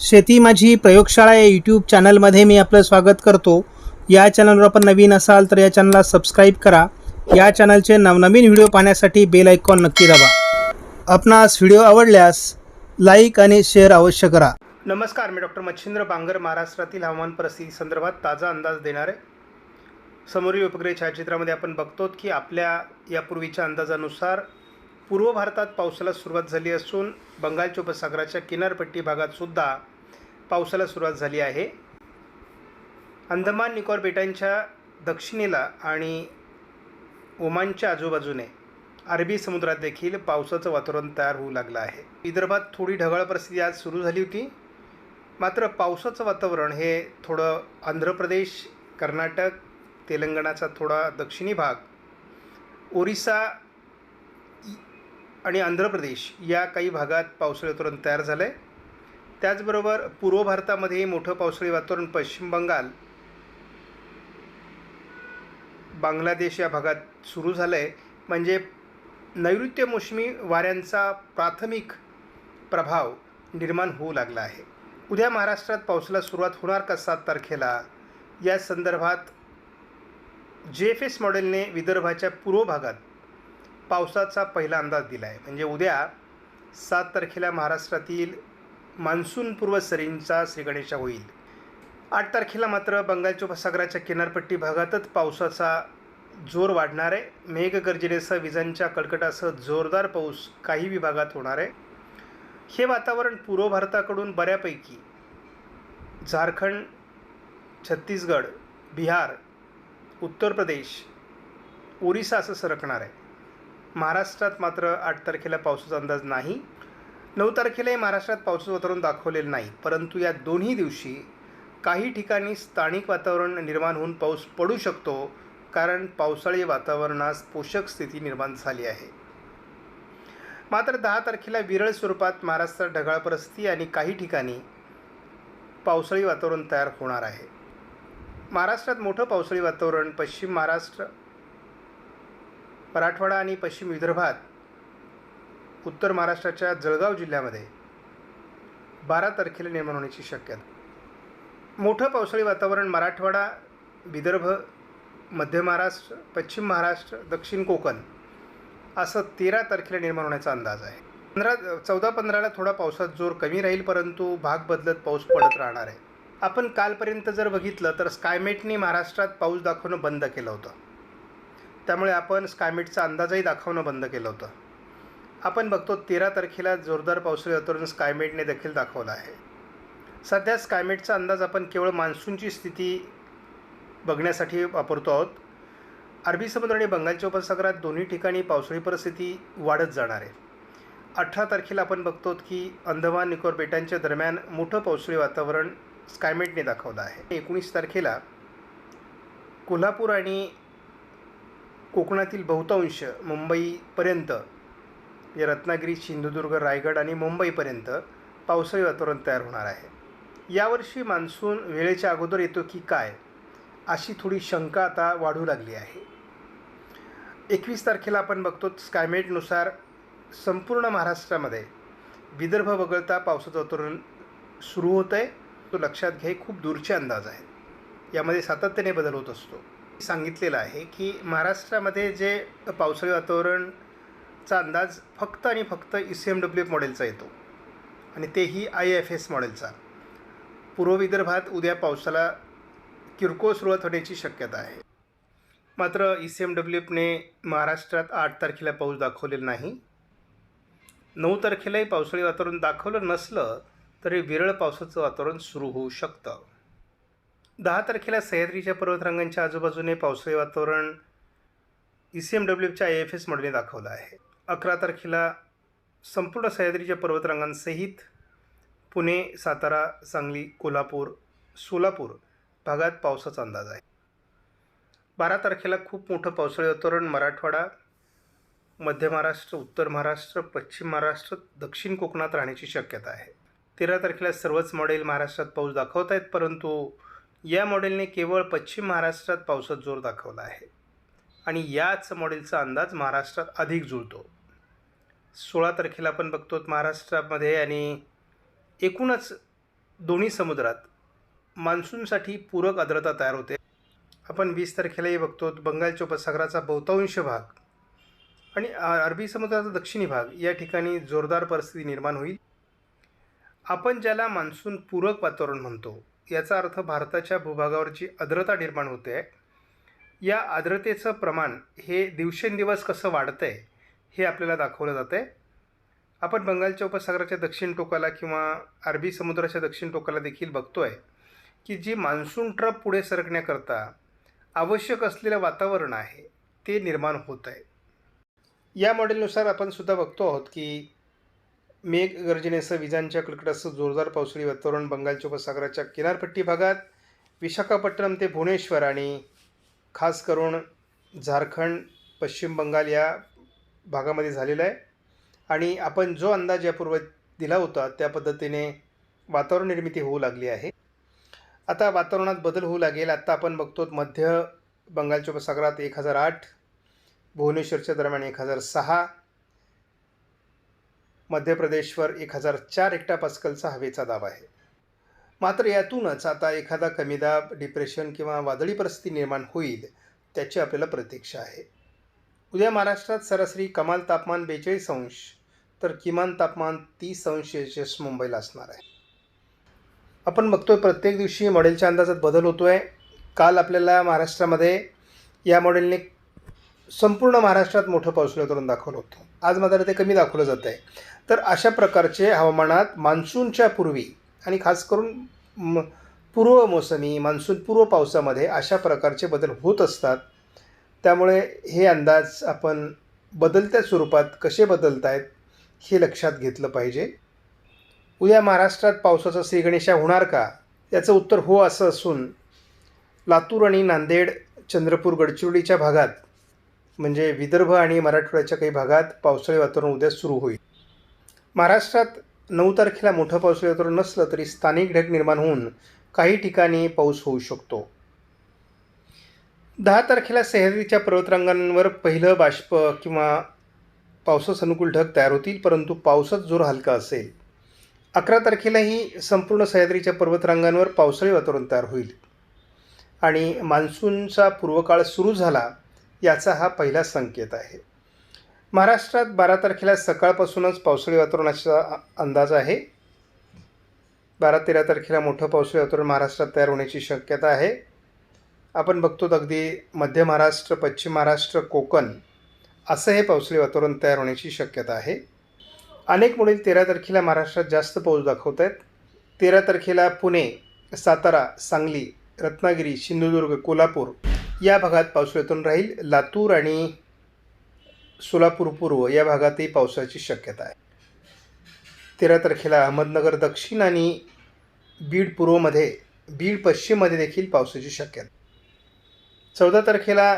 शेती माझी प्रयोगशाळा या यूट्यूब चॅनलमध्ये मी आपलं स्वागत करतो. या चॅनलवर आपण नवीन असाल तर या चॅनलला सबस्क्राईब करा. या चॅनलचे नवनवीन व्हिडिओ पाहण्यासाठी बेल आयकॉन नक्की दाबा. आपणास व्हिडिओ आवडल्यास लाईक आणि शेअर अवश्य करा. नमस्कार मी डॉक्टर मच्छिंद्र बांगर महाराष्ट्रातील हवामान परिस्थिती संदर्भात ताजा अंदाज देणार. आहे समोरील उपग्रह छायाचित्रामध्ये आपण बघतो की आपल्या यापूर्वीच्या अंदाजानुसार पूर्व भारतात पावसाला सुरुवात झाली असून बंगालच्या उपसागराच्या किनारपट्टी भागातसुद्धा पावसाला सुरुवात झाली आहे. अंदमान निकोबार बेटांच्या दक्षिणेला आणि ओमानच्या आजूबाजूने अरबी समुद्रात देखील पावसाचं वातावरण तयार होऊ लागलं आहे. विदर्भात थोडी ढगाळ परिस्थिती आज सुरू झाली होती. मात्र पावसाचं वातावरण हे थोडं आंध्र प्रदेश कर्नाटक तेलंगणाचा थोडा दक्षिणी भाग ओरिसा आणि आंध्र प्रदेश या काही भागात पावसाळी वातावरण तयार झालं आहे त्याचबरोबर पूर्व भारतामध्ये मोठं पावसाळी वातावरण पश्चिम बंगाल बांगलादेश या भागात सुरू झालं आहे म्हणजे नैऋत्य मोसमी वाऱ्यांचा प्राथमिक प्रभाव निर्माण होऊ लागला आहे. उद्या महाराष्ट्रात पावसाला सुरुवात होणार का सात तारखेला? या संदर्भात जे एफ एस मॉडेलने विदर्भाच्या पूर्व भागात पावसाचा पहिला अंदाज दिला आहे म्हणजे उद्या सात तारखेला महाराष्ट्रातील मान्सूनपूर्व सरींचा श्रीगणेशा होईल. आठ तारखेला मात्र बंगालच्या उपसागराच्या किनारपट्टी भागातच पावसाचा जोर वाढणार आहे. मेघगर्जनेसह विजांच्या कडकटासह जोरदार पाऊस काही विभागात होणार आहे. हे वातावरण पूर्व भारताकडून बऱ्यापैकी झारखंड छत्तीसगड बिहार उत्तर प्रदेश ओरिसा असं सरकणार आहे. महाराष्ट्रात मात्र आठ तारखेला पावसाचा अंदाज नाही. नऊ तारखेलाही महाराष्ट्रात पावसाचं वातावरण दाखवलेलं नाही. परंतु या दोन्ही दिवशी काही ठिकाणी स्थानिक वातावरण निर्माण होऊन पाऊस पडू शकतो कारण पावसाळी वातावरणास पोषक स्थिती निर्माण झाली आहे. मात्र दहा तारखेला विरळ स्वरूपात महाराष्ट्रात ढगाळ परिस्थिती आणि काही ठिकाणी पावसाळी वातावरण तयार होणार आहे. महाराष्ट्रात मोठं पावसाळी वातावरण पश्चिम महाराष्ट्र मराठवाडा आणि पश्चिम विदर्भात उत्तर महाराष्ट्राच्या जळगाव जिल्ह्यामध्ये बारा तारखेला निर्माण होण्याची शक्यता. मोठं पावसाळी वातावरण मराठवाडा विदर्भ मध्य महाराष्ट्र पश्चिम महाराष्ट्र दक्षिण कोकण असं तेरा तारखेला निर्माण होण्याचा अंदाज आहे. पंधरा चौदा पंधराला थोडा पावसात जोर कमी राहील परंतु भाग बदलत पाऊस पडत राहणार आहे. आपण कालपर्यंत जर बघितलं तर स्कायमेटने महाराष्ट्रात पाऊस दाखवणं बंद केलं होतं. त्यामुळे आपण स्कायमेटचा अंदाजही दाखवणं बंद केलं होतं. आपण बघतो तेरा तारखेला जोरदार पावसाळी वातावरण स्कायमेटने देखील दाखवलं आहे. सध्या स्कायमेटचा अंदाज आपण केवळ मान्सूनची स्थिती बघण्यासाठी वापरतो आहोत. अरबी समुद्र आणि बंगालच्या उपसागरात दोन्ही ठिकाणी पावसाळी परिस्थिती वाढत जाणार आहे. अठरा तारखेला आपण बघतो की अंदमान निकोबार बेटांच्या दरम्यान मोठं पावसाळी वातावरण स्कायमेटने दाखवलं आहे. एकोणीस तारखेला कोल्हापूर आणि कोकणातील बहुतांश मुंबईपर्यंत या रत्नागिरी सिंधुदुर्ग रायगड आणि मुंबईपर्यंत पावसाळी वातावरण तयार होणार आहे. यावर्षी मान्सून वेळेच्या अगोदर येतो की काय अशी थोडी शंका आता वाढू लागली आहे. एकवीस तारखेला आपण बघतो स्कायमेटनुसार संपूर्ण महाराष्ट्रामध्ये विदर्भ वगळता पावसाचं वातावरण सुरू होतं आहे तो लक्षात घ्या खूप दूरचे अंदाज आहेत. यामध्ये सातत्याने बदल होत असतो. सांगितलेलं आहे की महाराष्ट्रामध्ये जे पावसाळी वातावरणचा अंदाज फक्त आणि फक्त E C M W F मॉडेलचा येतो आणि तेही आय एफ एस मॉडेलचा. पूर्व विदर्भात उद्या पावसाला किरकोळ सुरुवात होण्याची शक्यता आहे. मात्र ई सी एम डब्ल्यू एफने महाराष्ट्रात आठ तारखेला पाऊस दाखवलेला नाही. नऊ तारखेलाही पावसाळी वातावरण दाखवलं नसलं तरी विरळ पावसाचं वातावरण सुरू होऊ शकतं. दहा तारखेला सह्याद्रीच्या पर्वतरांगांच्या आजूबाजूने पावसाळी वातावरण ई सी एम डब्ल्यू एफच्या आय एफ एस मॉडेलने दाखवलं आहे. अकरा तारखेला संपूर्ण सह्याद्रीच्या पर्वतरांगांसहित पुणे सातारा सांगली कोल्हापूर सोलापूर भागात पावसाचा अंदाज आहे. बारा तारखेला खूप मोठं पावसाळी वातावरण मराठवाडा मध्य महाराष्ट्र उत्तर महाराष्ट्र पश्चिम महाराष्ट्र दक्षिण कोकणात राहण्याची शक्यता आहे. तेरा तारखेला सर्वच मॉडेल महाराष्ट्रात पाऊस दाखवत आहेत परंतु या मॉडेलने केवळ पश्चिम महाराष्ट्रात पावसात जोर दाखवला आहे. आणि याच मॉडेलचा अंदाज महाराष्ट्रात अधिक जुळतो. सोळा तारखेला आपण बघतो महाराष्ट्रामध्ये आणि एकूणच दोन्ही समुद्रात मान्सूनसाठी पूरक आर्द्रता तयार होते. आपण वीस तारखेलाही बघतो बंगालच्या उपसागराचा बहुतांश भाग आणि अरबी समुद्राचा दक्षिणी भाग या ठिकाणी जोरदार परिस्थिती निर्माण होईल. आपण ज्याला मान्सून पूरक वातावरण म्हणतो याचा अर्थ भारताच्या भूभागावरची आर्द्रता निर्माण होते. आहे या आर्द्रतेचं प्रमाण हे दिवसेंदिवस कसं वाढतं आहे हे आपल्याला दाखवलं जातं आहे आपण बंगालच्या उपसागराच्या दक्षिण टोकाला किंवा अरबी समुद्राच्या दक्षिण टोकाला देखील बघतो आहे की जी मान्सून ट्रप पुढे सरकण्याकरता आवश्यक असलेलं वातावरण आहे ते निर्माण होत आहे या मॉडेलनुसार आपण सुद्धा बघतो आहोत की मेघ गर्जनेसह विजांच्या कडकडासह जोरदार पावसाळी वातावरण बंगालच्या उपसागराच्या किनारपट्टी भागात विशाखापट्टणम ते भुवनेश्वर आणि खास करून झारखंड पश्चिम बंगाल या भागामध्ये झालेला आहे. आणि आपण जो अंदाज यापूर्व दिला होता त्या पद्धतीने वातावरण निर्मिती होऊ लागली आहे. आता वातावरणात बदल होऊ लागेल. आत्ता आपण बघतो मध्य बंगालच्या उपसागरात एक हजार आठ भुवनेश्वरच्या दरम्यान एक हजार सहा मध्य प्रदेशवर एक हजार चार हेक्टा पास्कलचा हवेचा दाब आहे. मात्र यातूनच आता एखादा कमी दाब डिप्रेशन किंवा वादळी परिस्थिती निर्माण होईल त्याची आपल्याला प्रतीक्षा आहे. उद्या महाराष्ट्रात सरासरी कमाल तापमान बेचाळीस अंश तर किमान तापमान तीस अंश सेल्सिअस मुंबईला असणार आहे. आपण बघतोय प्रत्येक दिवशी मॉडेलच्या अंदाजात बदल होतो आहे काल आपल्याला महाराष्ट्रामध्ये या मॉडेलने संपूर्ण महाराष्ट्रात मोठं पावसाळी करून दाखवलं होतं. आज मात्र ते कमी दाखवलं जात आहे. तर अशा प्रकारचे हवामानात मान्सूनच्या पूर्वी आणि खास करून म पूर्व मोसमी मान्सून पूर्व पावसामध्ये अशा प्रकारचे बदल होत असतात. त्यामुळे हे अंदाज आपण बदलत्या स्वरूपात कसे बदलत आहेत हे लक्षात घेतलं पाहिजे. उद्या महाराष्ट्रात पावसाचा श्रीगणेशा होणार का? याचं उत्तर हो असं असून लातूर आणि नांदेड चंद्रपूर गडचिरोलीच्या भागात म्हणजे विदर्भ आणि मराठवाड्याच्या काही भागात पावसाळी वातावरण उद्या सुरू होईल. महाराष्ट्रात नऊ तारखेला मोठं पावसाळी वातावरण नसलं तरी स्थानिक ढग निर्माण होऊन काही ठिकाणी पाऊस होऊ शकतो. दहा तारखेला सह्याद्रीच्या पर्वतरांगांवर पहिलं बाष्प किंवा पावसास अनुकूल ढग तयार होतील परंतु पावसात जोर हलका असेल. अकरा तारखेलाही संपूर्ण सह्याद्रीच्या पर्वतरांगांवर पावसाळी वातावरण तयार होईल. आणि मान्सूनचा पूर्वकाळ सुरू झाला याचा हा पहिला संकेत आहे. महाराष्ट्रात बारा तारखेला सकाळपासूनच पावसाळी वातावरणाचा अंदाज आहे. बारा तेरा तारखेला मोठं पावसाळी वातावरण महाराष्ट्रात तयार होण्याची शक्यता आहे. आपण बघतो अगदी मध्य महाराष्ट्र पश्चिम महाराष्ट्र कोकण असं हे पावसाळी वातावरण तयार होण्याची शक्यता आहे. अनेक मुली तेरा तारखेला महाराष्ट्रात जास्त पाऊस दाखवत आहेत. तेरा तारखेला पुणे सातारा सांगली रत्नागिरी सिंधुदुर्ग कोल्हापूर या भागात पावसाळ्यातून राहील लातूर आणि सोलापूर पूर्व या भागातही पावसाची शक्यता आहे. तेरा तारखेला अहमदनगर दक्षिण आणि बीड पूर्वमध्ये बीड पश्चिममध्ये देखील पावसाची शक्यता चौदा तारखेला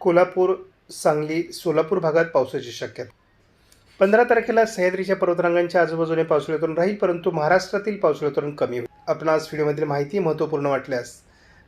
कोल्हापूर सांगली सोलापूर भागात पावसाची शक्यता पंधरा तारखेला सह्याद्रीच्या पर्वतरांगांच्या आजूबाजूने पावसाळ्यातून राहील परंतु महाराष्ट्रातील पावसाळ्यातून कमी होईल. आपणास व्हिडिओमधील माहिती महत्त्वपूर्ण वाटल्यास